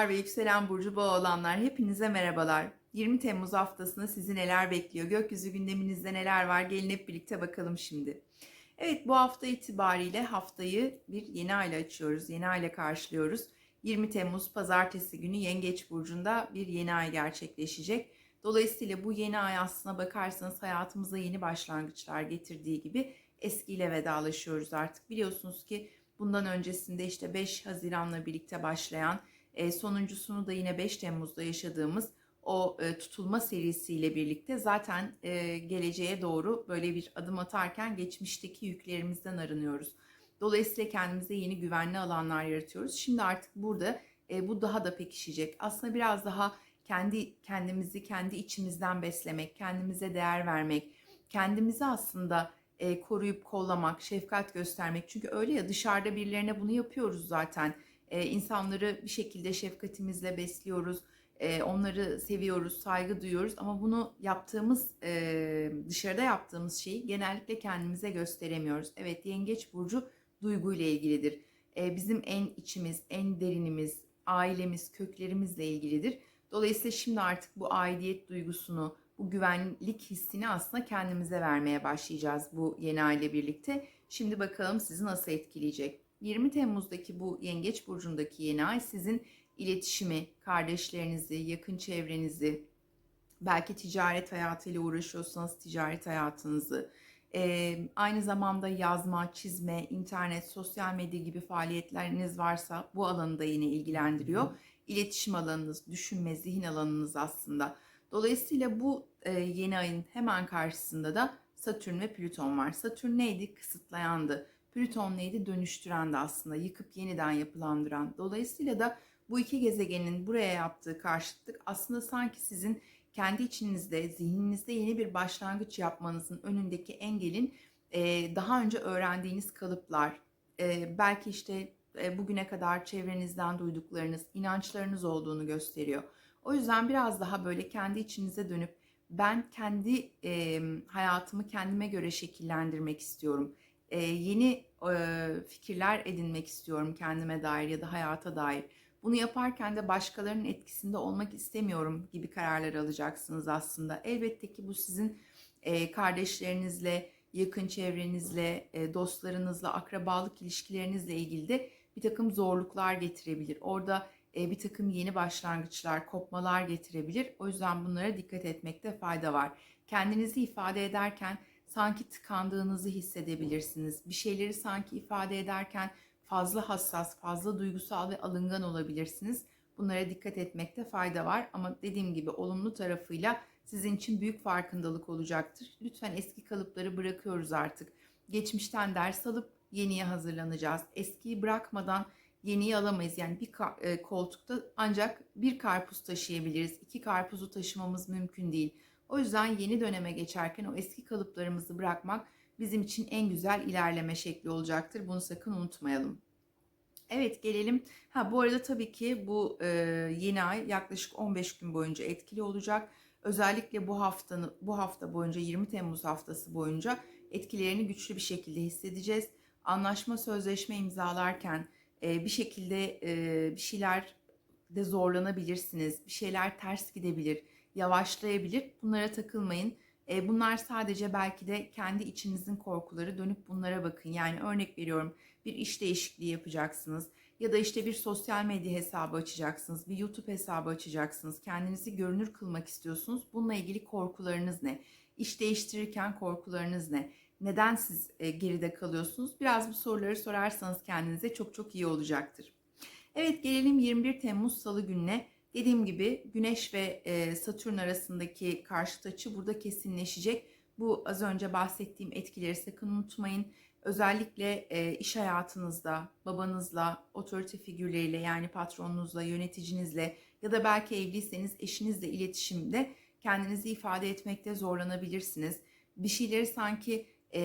boğalar ve yükselen burcu boğa hepinize merhabalar. 20 Temmuz haftasında sizi neler bekliyor? Gökyüzü gündeminizde neler var? Gelin hep birlikte bakalım şimdi. Evet bu hafta itibariyle haftayı bir yeni ayla açıyoruz. Yeni ayla karşılıyoruz. 20 Temmuz pazartesi günü Yengeç Burcu'nda bir yeni ay gerçekleşecek. Dolayısıyla bu yeni ay aslına bakarsanız hayatımıza yeni başlangıçlar getirdiği gibi eskiyle vedalaşıyoruz artık. Biliyorsunuz ki bundan öncesinde işte 5 Haziran'la birlikte başlayan e, sonuncusunu da yine 5 Temmuz'da yaşadığımız o e, tutulma serisiyle birlikte zaten e, geleceğe doğru böyle bir adım atarken geçmişteki yüklerimizden arınıyoruz. Dolayısıyla kendimize yeni güvenli alanlar yaratıyoruz. Şimdi artık burada bu daha da pekişecek. Aslında biraz daha kendi kendimizi kendi içimizden beslemek, kendimize değer vermek, kendimizi aslında koruyup kollamak, şefkat göstermek. Çünkü öyle ya dışarıda birilerine bunu yapıyoruz zaten. E, insanları bir şekilde şefkatimizle besliyoruz. E, onları seviyoruz, saygı duyuyoruz. Ama bunu yaptığımız, e, dışarıda yaptığımız şeyi genellikle kendimize gösteremiyoruz. Evet, Yengeç Burcu duyguyla ilgilidir. E, bizim en içimiz, en derinimiz, ailemiz, köklerimizle ilgilidir. Dolayısıyla şimdi artık bu aidiyet duygusunu, bu güvenlik hissini aslında kendimize vermeye başlayacağız bu yeni aile birlikte. Şimdi bakalım sizi nasıl etkileyecek. 20 Temmuz'daki bu Yengeç Burcu'ndaki yeni ay sizin iletişimi, kardeşlerinizi, yakın çevrenizi, belki ticaret hayatıyla uğraşıyorsanız ticaret hayatınızı, e, aynı zamanda yazma, çizme, internet, sosyal medya gibi faaliyetleriniz varsa bu alanı da yine ilgilendiriyor. İletişim alanınız, düşünme, zihin alanınız aslında. Dolayısıyla bu e, yeni ayın hemen karşısında da Satürn ve Plüton var. Satürn neydi? Kısıtlayandı. Plüton neydi? Dönüştürendi aslında. Yıkıp yeniden yapılandıran. Dolayısıyla da bu iki gezegenin buraya yaptığı karşıtlık aslında sanki sizin kendi içinizde, zihninizde yeni bir başlangıç yapmanızın önündeki engelin e, daha önce öğrendiğiniz kalıplar, e, belki işte e, bugüne kadar çevrenizden duyduklarınız, inançlarınız olduğunu gösteriyor. O yüzden biraz daha böyle kendi içinize dönüp ben kendi e, hayatımı kendime göre şekillendirmek istiyorum. E, yeni e, fikirler edinmek istiyorum kendime dair ya da hayata dair. Bunu yaparken de başkalarının etkisinde olmak istemiyorum gibi kararlar alacaksınız aslında. Elbette ki bu sizin e, kardeşlerinizle, yakın çevrenizle, e, dostlarınızla, akrabalık ilişkilerinizle ilgili de bir takım zorluklar getirebilir. Orada e, bir takım yeni başlangıçlar, kopmalar getirebilir. O yüzden bunlara dikkat etmekte fayda var. Kendinizi ifade ederken sanki tıkandığınızı hissedebilirsiniz. Bir şeyleri sanki ifade ederken fazla hassas, fazla duygusal ve alıngan olabilirsiniz. Bunlara dikkat etmekte fayda var ama dediğim gibi olumlu tarafıyla sizin için büyük farkındalık olacaktır. Lütfen eski kalıpları bırakıyoruz artık. Geçmişten ders alıp yeniye hazırlanacağız. Eskiyi bırakmadan yeniyi alamayız. Yani bir e, koltukta ancak bir karpuz taşıyabiliriz. İki karpuzu taşımamız mümkün değil. O yüzden yeni döneme geçerken o eski kalıplarımızı bırakmak bizim için en güzel ilerleme şekli olacaktır. Bunu sakın unutmayalım. Evet gelelim. Ha bu arada tabii ki bu e, yeni ay yaklaşık 15 gün boyunca etkili olacak. Özellikle bu haftanın bu hafta boyunca 20 Temmuz haftası boyunca etkilerini güçlü bir şekilde hissedeceğiz. Anlaşma sözleşme imzalarken e, bir şekilde e, bir şeyler de zorlanabilirsiniz. Bir şeyler ters gidebilir, yavaşlayabilir. Bunlara takılmayın. E, bunlar sadece belki de kendi içinizin korkuları dönüp bunlara bakın. Yani örnek veriyorum bir iş değişikliği yapacaksınız ya da işte bir sosyal medya hesabı açacaksınız, bir YouTube hesabı açacaksınız. Kendinizi görünür kılmak istiyorsunuz. Bununla ilgili korkularınız ne? İş değiştirirken korkularınız ne? Neden siz e, geride kalıyorsunuz? Biraz bu soruları sorarsanız kendinize çok çok iyi olacaktır. Evet gelelim 21 Temmuz Salı gününe. Dediğim gibi Güneş ve e, Satürn arasındaki karşıt açı burada kesinleşecek. Bu az önce bahsettiğim etkileri sakın unutmayın. Özellikle e, iş hayatınızda babanızla, otorite figürleriyle yani patronunuzla, yöneticinizle ya da belki evliyseniz eşinizle iletişimde kendinizi ifade etmekte zorlanabilirsiniz. Bir şeyleri sanki e,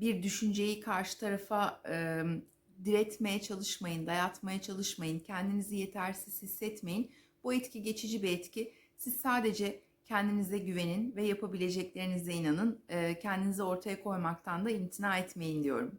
bir düşünceyi karşı tarafa e, diretmeye çalışmayın, dayatmaya çalışmayın, kendinizi yetersiz hissetmeyin. Bu etki geçici bir etki. Siz sadece kendinize güvenin ve yapabileceklerinize inanın. E, kendinizi ortaya koymaktan da imtina etmeyin diyorum.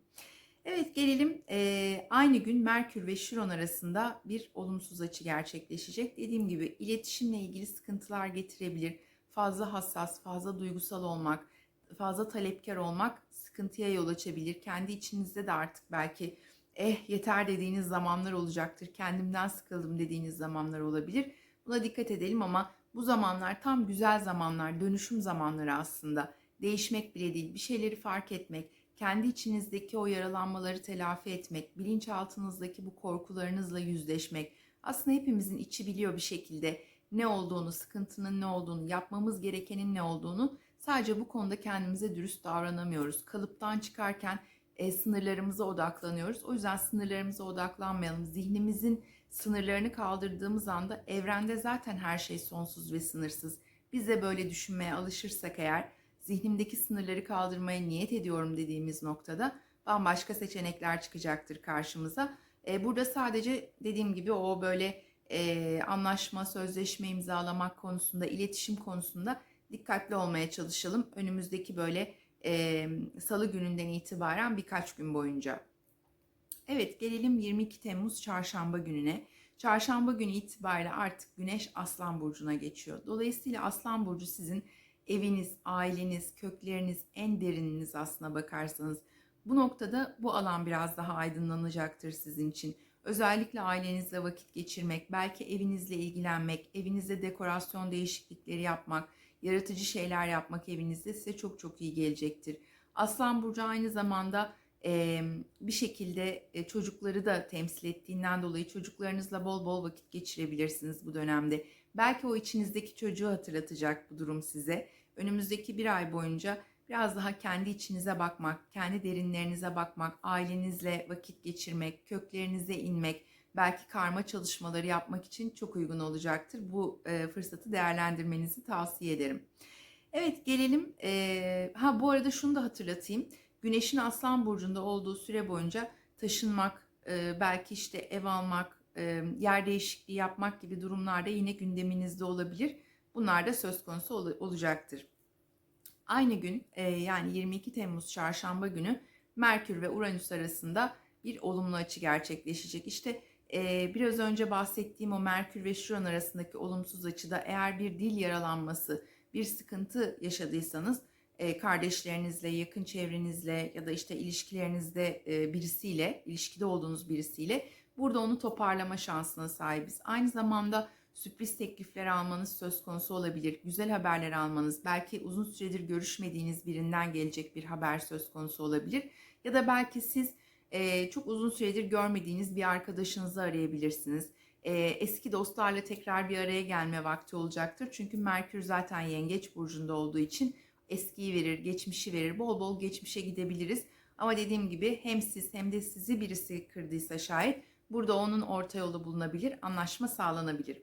Evet gelelim eee, aynı gün Merkür ve Şiron arasında bir olumsuz açı gerçekleşecek. Dediğim gibi iletişimle ilgili sıkıntılar getirebilir. Fazla hassas, fazla duygusal olmak, fazla talepkar olmak sıkıntıya yol açabilir. Kendi içinizde de artık belki eh yeter dediğiniz zamanlar olacaktır. Kendimden sıkıldım dediğiniz zamanlar olabilir. Buna dikkat edelim ama bu zamanlar tam güzel zamanlar, dönüşüm zamanları aslında. Değişmek bile değil, bir şeyleri fark etmek, kendi içinizdeki o yaralanmaları telafi etmek, bilinçaltınızdaki bu korkularınızla yüzleşmek. Aslında hepimizin içi biliyor bir şekilde ne olduğunu, sıkıntının ne olduğunu, yapmamız gerekenin ne olduğunu. Sadece bu konuda kendimize dürüst davranamıyoruz. Kalıptan çıkarken e, sınırlarımıza odaklanıyoruz. O yüzden sınırlarımıza odaklanmayalım. Zihnimizin sınırlarını kaldırdığımız anda evrende zaten her şey sonsuz ve sınırsız. Biz de böyle düşünmeye alışırsak eğer zihnimdeki sınırları kaldırmaya niyet ediyorum dediğimiz noktada bambaşka seçenekler çıkacaktır karşımıza. E, burada sadece dediğim gibi o böyle e, anlaşma, sözleşme imzalamak konusunda, iletişim konusunda dikkatli olmaya çalışalım. Önümüzdeki böyle e, salı gününden itibaren birkaç gün boyunca. Evet gelelim 22 Temmuz çarşamba gününe. Çarşamba günü itibariyle artık Güneş Aslan Burcu'na geçiyor. Dolayısıyla Aslan Burcu sizin eviniz, aileniz, kökleriniz, en derininiz aslına bakarsanız. Bu noktada bu alan biraz daha aydınlanacaktır sizin için. Özellikle ailenizle vakit geçirmek, belki evinizle ilgilenmek, evinizde dekorasyon değişiklikleri yapmak, yaratıcı şeyler yapmak evinizde size çok çok iyi gelecektir. Aslan Burcu aynı zamanda e, bir şekilde e, çocukları da temsil ettiğinden dolayı çocuklarınızla bol bol vakit geçirebilirsiniz bu dönemde. Belki o içinizdeki çocuğu hatırlatacak bu durum size. Önümüzdeki bir ay boyunca biraz daha kendi içinize bakmak, kendi derinlerinize bakmak, ailenizle vakit geçirmek, köklerinize inmek, belki karma çalışmaları yapmak için çok uygun olacaktır. Bu e, fırsatı değerlendirmenizi tavsiye ederim. Evet gelelim. E, ha bu arada şunu da hatırlatayım. Güneşin Aslan Burcu'nda olduğu süre boyunca taşınmak, e, belki işte ev almak, e, yer değişikliği yapmak gibi durumlarda yine gündeminizde olabilir. Bunlar da söz konusu ol- olacaktır. Aynı gün e, yani 22 Temmuz çarşamba günü Merkür ve Uranüs arasında bir olumlu açı gerçekleşecek. İşte e, biraz önce bahsettiğim o Merkür ve Şuran arasındaki olumsuz açıda eğer bir dil yaralanması, bir sıkıntı yaşadıysanız e, kardeşlerinizle, yakın çevrenizle ya da işte ilişkilerinizde e, birisiyle, ilişkide olduğunuz birisiyle burada onu toparlama şansına sahibiz. Aynı zamanda sürpriz teklifler almanız söz konusu olabilir. Güzel haberler almanız, belki uzun süredir görüşmediğiniz birinden gelecek bir haber söz konusu olabilir. Ya da belki siz e, çok uzun süredir görmediğiniz bir arkadaşınızı arayabilirsiniz. E, eski dostlarla tekrar bir araya gelme vakti olacaktır. Çünkü Merkür zaten Yengeç burcunda olduğu için eskiyi verir, geçmişi verir. Bol bol geçmişe gidebiliriz. Ama dediğim gibi hem siz hem de sizi birisi kırdıysa şayet burada onun orta yolu bulunabilir, anlaşma sağlanabilir.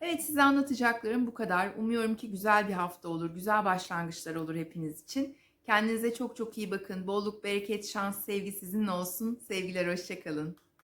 Evet size anlatacaklarım bu kadar. Umuyorum ki güzel bir hafta olur, güzel başlangıçlar olur hepiniz için. Kendinize çok çok iyi bakın. Bolluk, bereket, şans, sevgi sizinle olsun. Sevgiler, hoşçakalın.